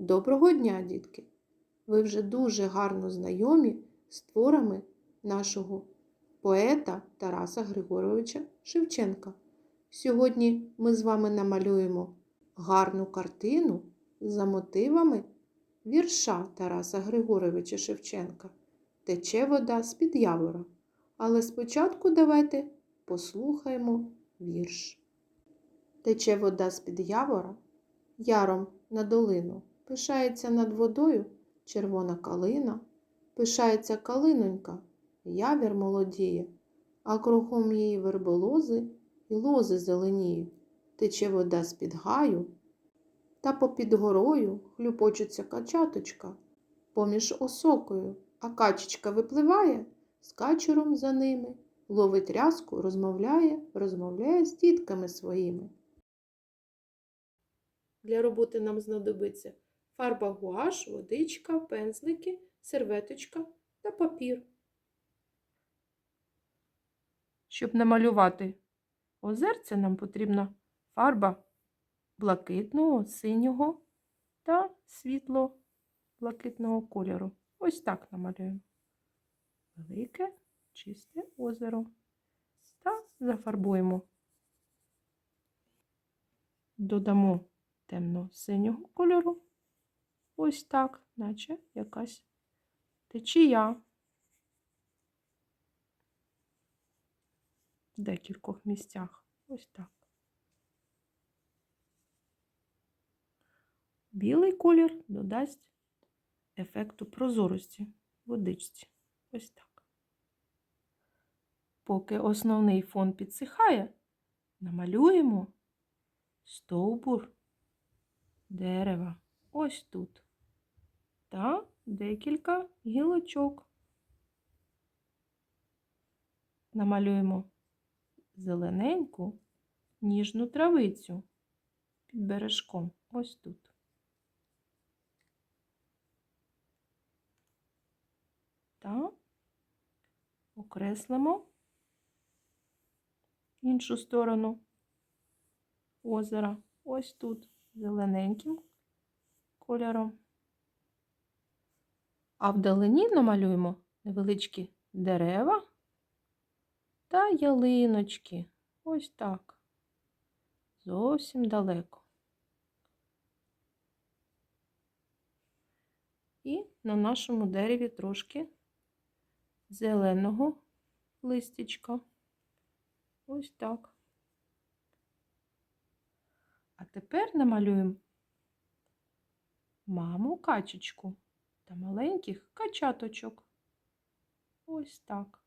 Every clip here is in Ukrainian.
Доброго дня, дітки! Ви вже дуже гарно знайомі з творами нашого поета Тараса Григоровича Шевченка. Сьогодні ми з вами намалюємо гарну картину за мотивами вірша Тараса Григоровича Шевченка Тече вода з-під явора. Але спочатку давайте послухаємо вірш. Тече вода з-під явора, яром на долину, пишається над водою червона калина, пишається калинонька, явір молодіє, а кругом її верболози і лози зеленіють. Тече вода з-під гаю, та попід горою хлюпочуться качаточка поміж осокою, а качечка випливає з качуром за ними, ловить рязку, розмовляє, розмовляє з дітками своїми. Для роботи нам знадобиться фарба гуаш, водичка, пензлики, серветочка та папір. Щоб намалювати озерце, нам потрібна фарба блакитного, синього та світло блакитного кольору. Ось так намалюємо. Велике, чисте озеро. Та зафарбуємо. Додамо темно-синього кольору. Ось так, наче якась течія. В декількох місцях. Ось так. Білий колір додасть ефекту прозорості водичці. Ось так. Поки основний фон підсихає, намалюємо стовбур дерева ось тут та декілька гілочок. Намалюємо зелененьку ніжну травицю під бережком ось тут. Та окреслимо іншу сторону озера ось тут зелененьким кольором. А вдалині намалюємо невеличкі дерева та ялиночки. Ось так. Зовсім далеко. І на нашому дереві трошки зеленого листячка. Ось так. А тепер намалюємо маму качечку та маленьких качаточок. Ось так.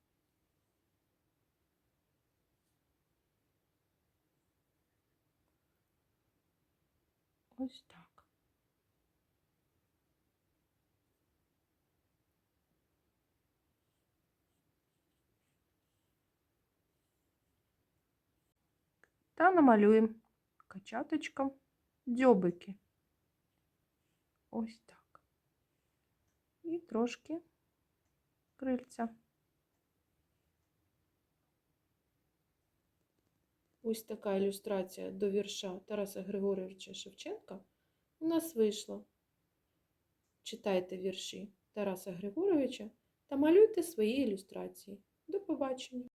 Ось так. Та намалюємо качаточкам дзьобики. Ось так. Трошки крильця. Ось така ілюстрація до вірша Тараса Григоровича Шевченка у нас вийшла. Читайте вірші Тараса Григоровича та малюйте свої ілюстрації. До побачення!